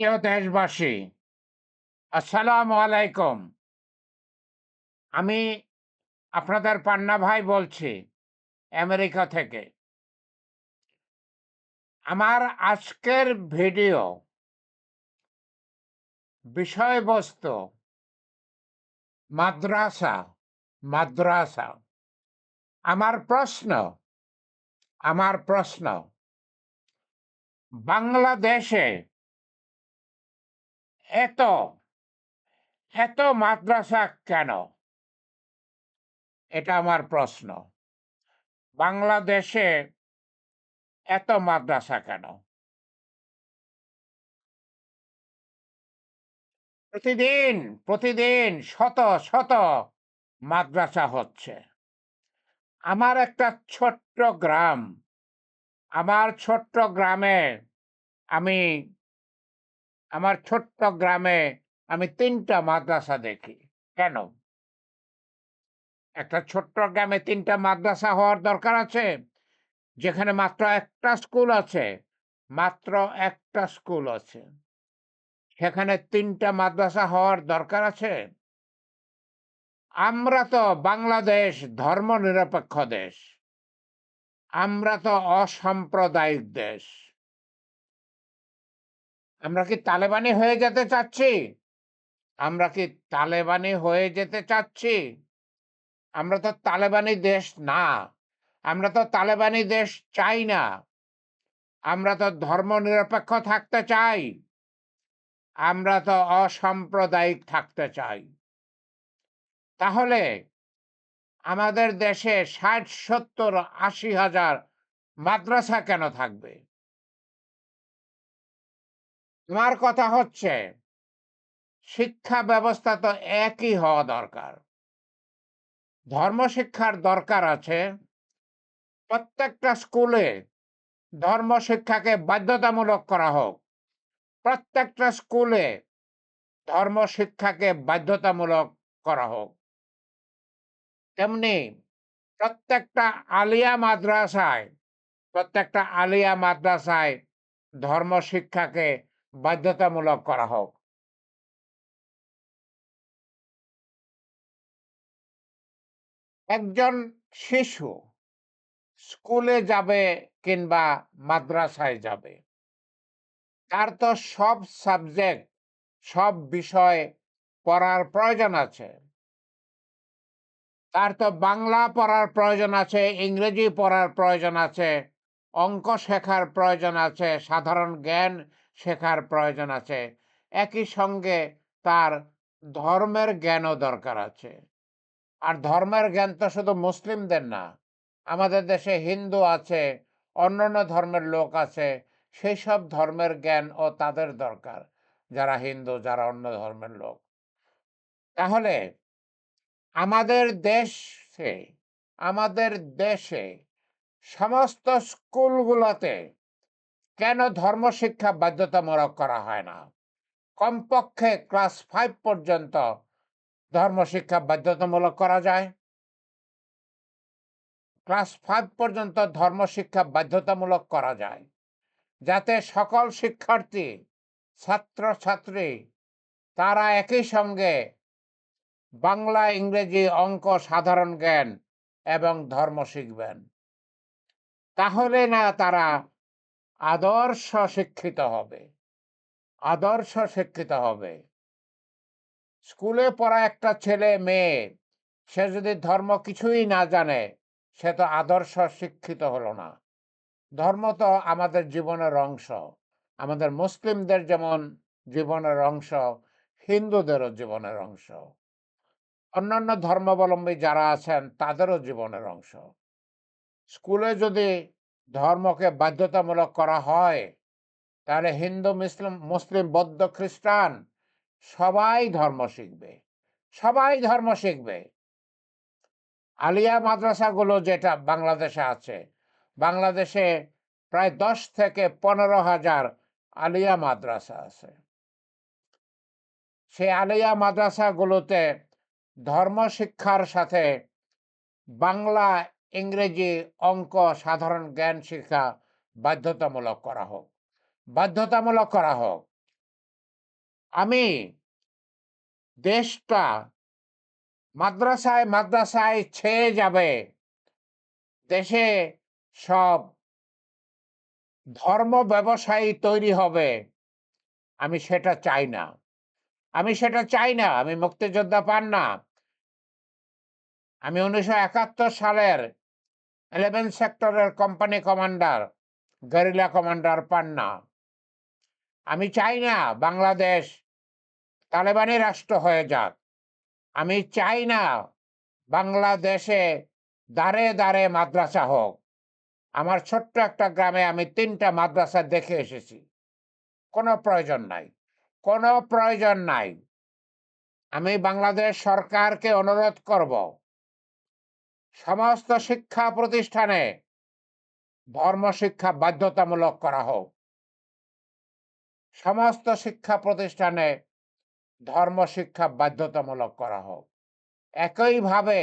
প্রিয় দেশবাসী, আসসালামু আলাইকুম। আমি আপনাদের পান্না ভাই বলছি, আমেরিকা থেকে। আমার আজকের ভিডিও বিষয়বস্তু মাদ্রাসা মাদ্রাসা। আমার প্রশ্ন আমার প্রশ্ন, বাংলাদেশে এত এত মাদ্রাসা কেন? এটা আমার প্রশ্ন। বাংলাদেশে এত মাদ্রাসা কেন? প্রতিদিন প্রতিদিন শত শত মাদ্রাসা হচ্ছে। আমার একটা ছোট্ট গ্রাম, আমার ছোট্ট গ্রামে আমি আমার ছোট্ট গ্রামে আমি তিনটা মাদ্রাসা দেখি। কেন? একটা ছোট্ট গ্রামে তিনটা মাদ্রাসা হওয়ার দরকার আছে, যেখানে মাত্র একটা স্কুল আছে, মাত্র একটা স্কুল আছে। সেখানে তিনটা মাদ্রাসা হওয়ার দরকার আছে। আমরা তো বাংলাদেশ ধর্ম নিরপেক্ষ দেশ। আমরা তো অসাম্প্রদায়িক দেশ। আমরা কি তালেবানি হয়ে যেতে চাচ্ছি? আমরা কি তালেবানি হয়ে যেতে চাচ্ছি? আমরা তো তালেবানি দেশ না। আমরা তো তালেবানি দেশ চাই না। আমরা তো ধর্ম নিরপেক্ষ থাকতে চাই। আমরা তো অসাম্প্রদায়িক থাকতে চাই। তাহলে আমাদের দেশে ষাট, সত্তর, আশি হাজার মাদ্রাসা কেন থাকবে? আমার কথা হচ্ছে, শিক্ষা ব্যবস্থা তো একই হওয়া দরকার। ধর্ম শিক্ষার দরকার আছে। প্রত্যেকটা স্কুলে ধর্ম শিক্ষাকে বাধ্যতামূলক করা হোক। প্রত্যেকটা স্কুলে ধর্ম শিক্ষাকে বাধ্যতামূলক করা হোক। তেমনি প্রত্যেকটা আলিয়া মাদ্রাসায়, প্রত্যেকটা আলিয়া মাদ্রাসায় ধর্ম শিক্ষাকে বাধ্যতামূলক করা হোক। একজন শিশু স্কুলে যাবে কিংবা মাদ্রাসায় যাবে, তার তো সব সাবজেক্ট, সব বিষয় পড়ার প্রয়োজন আছে। তার তো বাংলা পড়ার প্রয়োজন আছে, ইংরেজি পড়ার প্রয়োজন আছে, অঙ্ক শেখার প্রয়োজন আছে, সাধারণ জ্ঞান শেখার প্রয়োজন আছে। একই সঙ্গে তার ধর্মের জ্ঞানও দরকার আছে। আর ধর্মের জ্ঞান তো শুধু মুসলিমদের না, আমাদের দেশে হিন্দু আছে, অন্যান্য ধর্মের লোক আছে সেই সব ধর্মের জ্ঞান ও তাদের দরকার, যারা হিন্দু, যারা অন্য ধর্মের লোক। তাহলে আমাদের দেশে আমাদের দেশে সমস্ত স্কুলগুলোতে কেন ধর্ম শিক্ষা বাধ্যতামূলক করা হয় না? কমপক্ষে ক্লাস ফাইভ পর্যন্ত ধর্ম শিক্ষা বাধ্যতামূলক করা যায়? ক্লাস ফাইভ পর্যন্ত ধর্ম শিক্ষা বাধ্যতামূলক করা যায়, যাতে সকল শিক্ষার্থী ছাত্র ছাত্রী তারা একই সঙ্গে বাংলা, ইংরেজি অঙ্ক, সাধারণ জ্ঞান এবং ধর্ম শিখবেন। তাহলে না তারা আদর্শ শিক্ষিত হবে। আদর্শ শিক্ষিত হবে। স্কুলে পড়া একটা ছেলে, মেয়ে, সে যদি ধর্ম কিছুই না জানে, সে তো আদর্শ শিক্ষিত হলো না। ধর্ম তো আমাদের জীবনের অংশ। আমাদের মুসলিমদের যেমন জীবনের অংশ, হিন্দুদেরও জীবনের অংশ। অন্যান্য ধর্মাবলম্বী যারা আছেন, তাদেরও জীবনের অংশ। স্কুলে যদি ধর্মকে বাধ্যতামূলক করা হয়। তাহলে হিন্দু, মুসলিম মুসলিম, বৌদ্ধ, খ্রিস্টান, সবাই ধর্ম শিখবে। সবাই ধর্ম শিখবে। আলিয়া মাদ্রাসাগুলো যেটা বাংলাদেশে আছে, বাংলাদেশে প্রায় দশ থেকে পনেরো হাজার আলিয়া মাদ্রাসা আছে। সেই আলিয়া মাদ্রাসাগুলোতে ধর্ম শিক্ষার সাথে বাংলা ইংরেজি অঙ্ক সাধারণ জ্ঞান শিক্ষা বাধ্যতামূলক করা হোক। বাধ্যতামূলক করা হোক। আমি দেশটা মাদ্রাসায় মাদ্রাসায় ছেয়ে যাবে, দেশে সব ধর্ম ব্যবসায়ী তৈরি হবে, আমি সেটা চাই না। আমি সেটা চাই না, আমি মুক্তিযোদ্ধা পান না। আমি উনিশশো একাত্তর সালের ইলেভেন সেক্টরের company commander guerrilla commander Panna. আমি চাই না বাংলাদেশ তালেবানি রাষ্ট্র হয়ে যাক। আমি চাই না বাংলাদেশে দাঁড়ে দাঁড়ে মাদ্রাসা হোক। আমার ছোট্ট একটা গ্রামে আমি তিনটা মাদ্রাসা দেখে এসেছি। কোনো প্রয়োজন নাই। কোনো প্রয়োজন নাই। আমি বাংলাদেশ সরকারকে অনুরোধ করব সমস্ত শিক্ষা প্রতিষ্ঠানে ধর্ম শিক্ষা বাধ্যতামূলক করা হোক। সমস্ত শিক্ষা প্রতিষ্ঠানে ধর্ম শিক্ষা বাধ্যতামূলক করা হোক। একইভাবে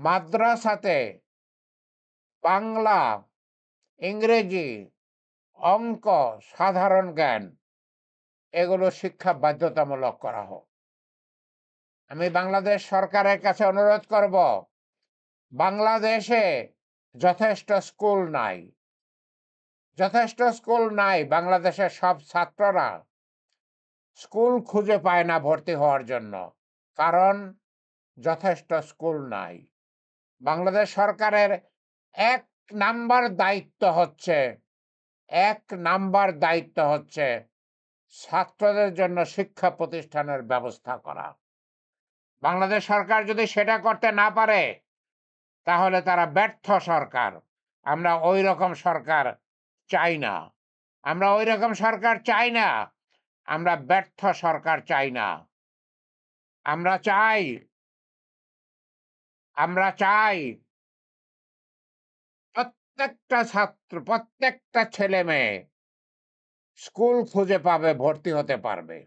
মাদ্রাসাতে বাংলা, ইংরেজি, অঙ্ক, সাধারণ জ্ঞান এগুলো শিক্ষা বাধ্যতামূলক করা হোক। আমি বাংলাদেশ সরকারের কাছে অনুরোধ করব বাংলাদেশে যথেষ্ট স্কুল নাই। যথেষ্ট স্কুল নাই বাংলাদেশের সব ছাত্ররা। স্কুল খুঁজে পায় না ভর্তি হওয়ার জন্য। কারণ যথেষ্ট স্কুল নাই। বাংলাদেশ সরকারের এক নাম্বার দায়িত্ব হচ্ছে, এক নাম্বার দায়িত্ব হচ্ছে ছাত্রদের জন্য শিক্ষা প্রতিষ্ঠানের ব্যবস্থা করা। বাংলাদেশ সরকার যদি সেটা করতে না পারে তাহলে তারা ব্যর্থ সরকার। আমরা ওই রকম সরকার চাই না। আমরা ওই রকম সরকার চাই না। আমরা ব্যর্থ সরকার চাই না। আমরা চাই। আমরা চাই। প্রত্যেকটা ছাত্র, প্রত্যেকটা ছেলে মেয়ে স্কুল খুঁজে পাবে, ভর্তি হতে পারবে।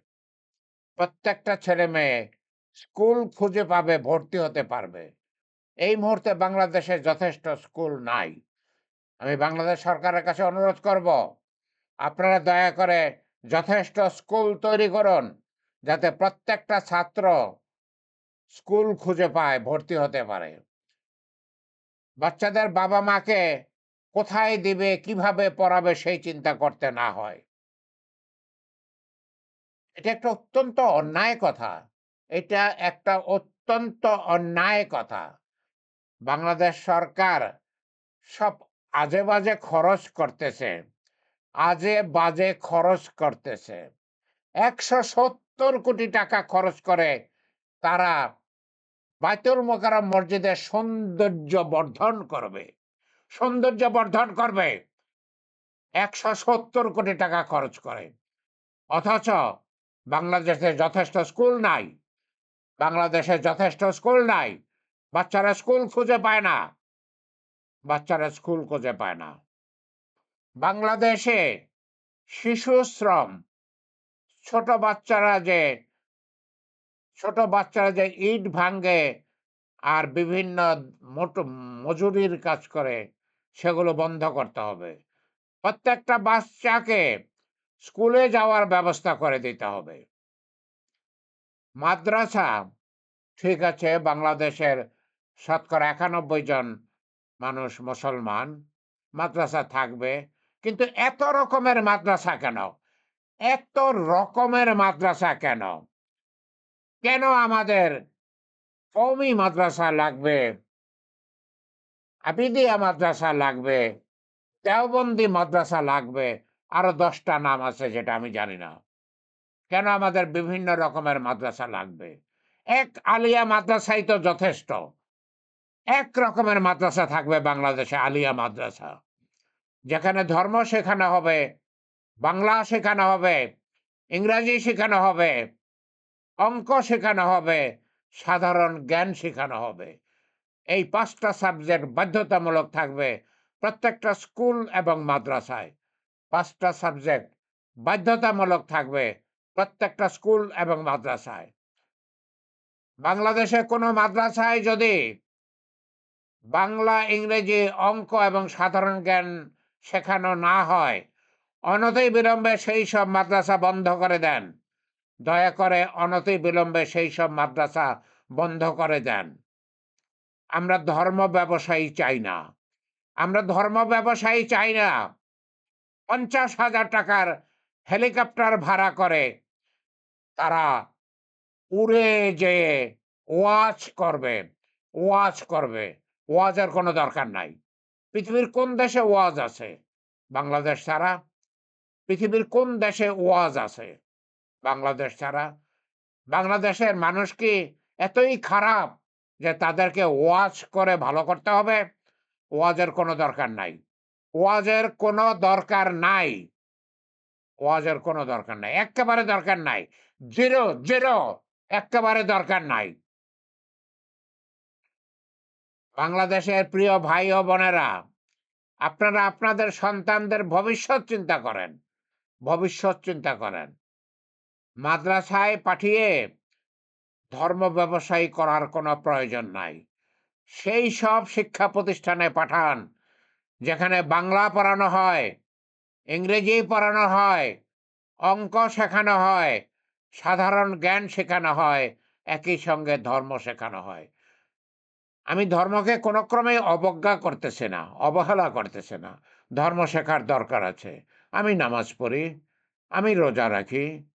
প্রত্যেকটা ছেলে মেয়ে স্কুল খুঁজে পাবে, ভর্তি হতে পারবে। এই মুহূর্তে বাংলাদেশে যথেষ্ট স্কুল নাই। আমি বাংলাদেশ সরকারের কাছে অনুরোধ করব, আপনারা দয়া করে যথেষ্ট স্কুল তৈরি করুন, যাতে প্রত্যেকটা ছাত্র স্কুল খুঁজে পায়, ভর্তি হতে পারে। বাচ্চাদের বাবা মাকে কোথায় দিবে, কীভাবে পড়াবে, সেই চিন্তা করতে না হয়। এটা একটা অত্যন্ত অন্যায় কথা। এটা একটা অত্যন্ত অন্যায় কথা। বাংলাদেশ সরকার সব আজে বাজে খরচ করতেছে, আজে বাজে খরচ করতেছে। একশো সত্তর কোটি টাকা খরচ করে তারা বাইতুল মোকারম মসজিদের সৌন্দর্য বর্ধন করবে। সৌন্দর্য বর্ধন করবে, একশো সত্তর কোটি টাকা খরচ করে। অথচ বাংলাদেশে যথেষ্ট স্কুল নাই, বাংলাদেশে যথেষ্ট স্কুল নাই বাচ্চারা স্কুল খুঁজে পায় না। বাচ্চারা স্কুল খুঁজে পায় না। বাংলাদেশে শিশু শ্রম, ছোট বাচ্চারা যে, ছোট বাচ্চারা যে ইট ভাঙ্গে আর বিভিন্ন মজুরির কাজ করে, সেগুলো বন্ধ করতে হবে। প্রত্যেকটা বাচ্চাকে স্কুলে যাওয়ার ব্যবস্থা করে দিতে হবে। মাদ্রাসা ঠিক আছে, বাংলাদেশের শতকরা একানব্বই জন মানুষ মুসলমান, মাদ্রাসা থাকবে। কিন্তু এত রকমের মাদ্রাসা কেন? এত রকমের মাদ্রাসা কেন? কেন আমাদের কৌমি মাদ্রাসা লাগবে? আবিদিয়া মাদ্রাসা লাগবে? দেওবন্দি মাদ্রাসা লাগবে? আরও দশটা নাম আছে যেটা আমি জানি না। কেন আমাদের বিভিন্ন রকমের মাদ্রাসা লাগবে? এক আলিয়া মাদ্রাসাই তো যথেষ্ট। এক রকমের মাদ্রাসা থাকবে বাংলাদেশে, আলিয়া মাদ্রাসা। যেখানে ধর্ম শেখানো হবে, বাংলা শেখানো হবে, ইংরাজি শেখানো হবে, অঙ্ক শেখানো হবে, সাধারণ জ্ঞান শেখানো হবে। এই পাঁচটা সাবজেক্ট বাধ্যতামূলক থাকবে প্রত্যেকটা স্কুল এবং মাদ্রাসায়। পাঁচটা সাবজেক্ট বাধ্যতামূলক থাকবে প্রত্যেকটা স্কুল এবং মাদ্রাসায়। বাংলাদেশে কোনো মাদ্রাসায় যদি বাংলা, ইংরেজি অঙ্ক এবং সাধারণ জ্ঞান শেখানো না হয়, অনতি বিলম্বে সেই সব মাদ্রাসা বন্ধ করে দেন। দয়া করে অনতি বিলম্বে সেই সব মাদ্রাসা বন্ধ করে দেন। আমরা ধর্ম ব্যবসায়ী চাই না। আমরা ধর্ম ব্যবসায়ী চাই না। পঞ্চাশ হাজার টাকার হেলিকপ্টার ভাড়া করে তারা উড়ে যেয়ে ওয়াচ করবে ওয়াচ করবে। ওয়াজের কোনো দরকার নাই। পৃথিবীর কোন দেশে ওয়াজ আছে? বাংলাদেশ ছাড়া? পৃথিবীর কোন দেশে ওয়াজ আছে? বাংলাদেশ ছাড়া? বাংলাদেশের মানুষ কি এতই খারাপ যে তাদেরকে ওয়াজ করে ভালো করতে হবে? ওয়াজের কোনো দরকার নাই। ওয়াজের কোনো দরকার নাই। ওয়াজের কোনো দরকার নাই। একেবারে দরকার নাই। জিরো জিরো, একেবারে দরকার নাই। বাংলাদেশের প্রিয় ভাই ও বোনেরা, আপনারা আপনাদের সন্তানদের ভবিষ্যৎ চিন্তা করেন, ভবিষ্যৎ চিন্তা করেন। মাদ্রাসায় পাঠিয়ে ধর্ম ব্যবসায়ী করার কোনো প্রয়োজন নাই। সেই সব শিক্ষা প্রতিষ্ঠানে পাঠান, যেখানে বাংলা পড়ানো হয়, ইংরেজি পড়ানো হয়, অঙ্ক শেখানো হয়, সাধারণ জ্ঞান শেখানো হয়, একই সঙ্গে ধর্ম শেখানো হয়। আমি ধর্মকে কোনো ক্রমে অবজ্ঞা করতেছে না, অবহেলা করতেছে না। ধর্ম শেখার দরকার আছে। আমি নামাজ পড়ি, আমি রোজা রাখি।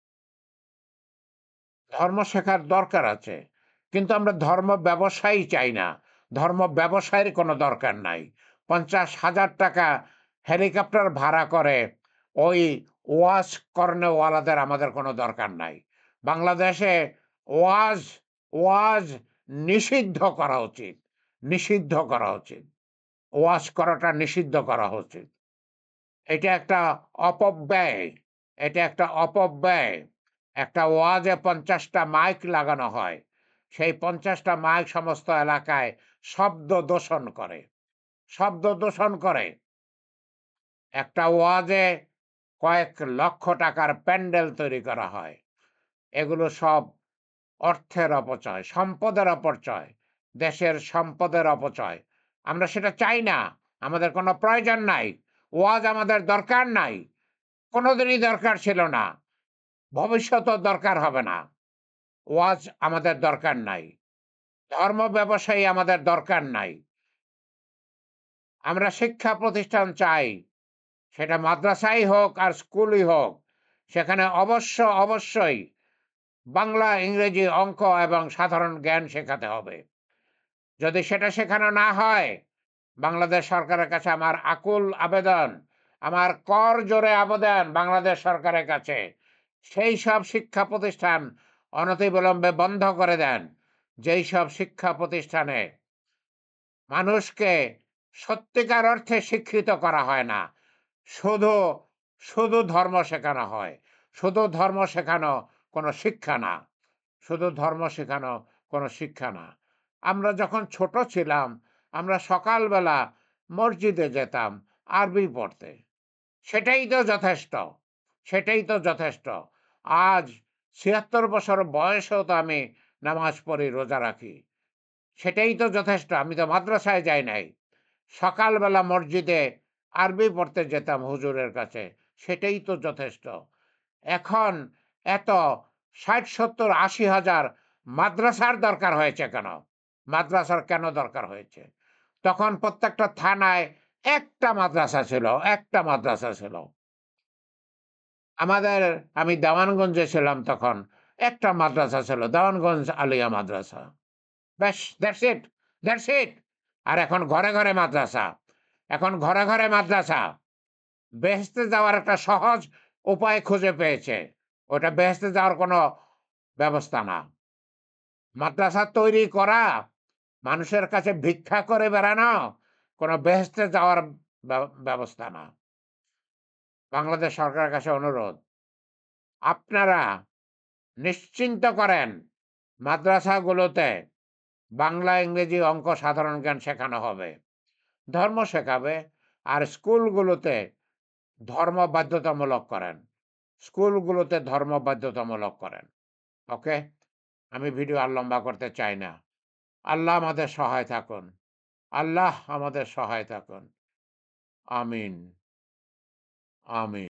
ধর্ম শেখার দরকার আছে। কিন্তু আমরা ধর্ম ব্যবসায়ী চাই না। ধর্ম ব্যবসায়ের কোনো দরকার নাই। পঞ্চাশ হাজার টাকা হেলিকপ্টার ভাড়া করে ওই ওয়াজ কর্নেওয়ালাদের আমাদের কোনো দরকার নাই। বাংলাদেশে ওয়াজ ওয়াজ নিষিদ্ধ করা উচিত। নিষিদ্ধ করা উচিত। ওয়াশ করাটা নিষিদ্ধ করা উচিত। এটা একটা অপব্যয়। এটা একটা অপব্যয়। একটা ওয়াজে পঞ্চাশটা মাইক লাগানো হয়। সেই পঞ্চাশটা মাইক সমস্ত এলাকায় শব্দ দূষণ করে। শব্দ দূষণ করে। একটা ওয়াজে কয়েক লক্ষ টাকার প্যান্ডেল তৈরি করা হয়। এগুলো সব অর্থের অপচয়, সম্পদের অপচয়, দেশের সম্পদের অপচয়। আমরা সেটা চাই না, আমাদের কোনো প্রয়োজন নাই, ওয়াজ আমাদের দরকার নাই, কোনোদিনই দরকার ছিল না, ভবিষ্যতও দরকার হবে না, ওয়াজ আমাদের দরকার নাই, ধর্ম ব্যবসায়ী আমাদের দরকার নাই। আমরা শিক্ষা প্রতিষ্ঠান চাই, সেটা মাদ্রাসাই হোক আর স্কুলই হোক, সেখানে অবশ্য, অবশ্যই বাংলা, ইংরেজি অঙ্ক এবং সাধারণ জ্ঞান শেখাতে হবে। যদি সেটা শেখানো না হয়, বাংলাদেশ সরকারের কাছে আমার আকুল আবেদন, আমার কর জোরে আবেদন বাংলাদেশ সরকারের কাছে, সেই সব শিক্ষা প্রতিষ্ঠান অনতিবিলম্বে বন্ধ করে দেন। যেই সব শিক্ষা প্রতিষ্ঠানে মানুষকে সত্যিকার অর্থে শিক্ষিত করা হয় না, শুধু শুধু ধর্ম শেখানো হয়। শুধু ধর্ম শেখানো কোনো শিক্ষা না। শুধু ধর্ম শেখানো কোনো শিক্ষা না। আমরা যখন ছোট ছিলাম, আমরা সকালবেলা মসজিদে যেতাম আরবি পড়তে। সেটাই তো যথেষ্ট, সেটাই তো যথেষ্ট। আজ ছিয়াত্তর বছর বয়সেও তো আমি নামাজ পড়ি, রোজা রাখি। সেটাই তো যথেষ্ট, আমি তো মাদ্রাসায় যাই নাই। সকালবেলা মসজিদে আরবি পড়তে যেতাম হুজুরের কাছে, সেটাই তো যথেষ্ট। এখন এত ষাট, সত্তর, আশি হাজার মাদ্রাসার দরকার হয়েছে কেন? মাদ্রাসার কেন দরকার হয়েছে? তখন প্রত্যেকটা থানায় একটা মাদ্রাসা ছিল, একটা মাদ্রাসা ছিল। আমাদের, আমি দেওয়ানগঞ্জে ছিলাম তখন, একটা মাদ্রাসা ছিল, দেওয়ানগঞ্জ আলিয়া মাদ্রাসা। ব্যাস দ্যাটস ইট দ্যাটস ইট আর এখন ঘরে ঘরে মাদ্রাসা, এখন ঘরে ঘরে মাদ্রাসা। বেহেস্তে যাওয়ার একটা সহজ উপায় খুঁজে পেয়েছে। ওটা বেহেস্তে যাওয়ার কোনো ব্যবস্থা না। মাদ্রাসা তৈরি করা, মানুষের কাছে ভিক্ষা করে বেড়ানো, কোনো বেহেস্তে যাওয়ার ব্যবস্থা না। বাংলাদেশ সরকারের কাছে অনুরোধ, আপনারা নিশ্চিন্ত করেন, মাদ্রাসাগুলোতে বাংলা, ইংরেজি অঙ্ক সাধারণ জ্ঞান শেখানো হবে। ধর্ম শেখাবে, আর স্কুলগুলোতে ধর্ম বাধ্যতামূলক করেন। স্কুলগুলোতে ধর্ম বাধ্যতামূলক করেন, ওকে? আমি ভিডিও আর লম্বা করতে চাই না। আল্লাহ আমাদের সহায় থাকুন। আল্লাহ আমাদের সহায় থাকুন। আমিন। আমিন।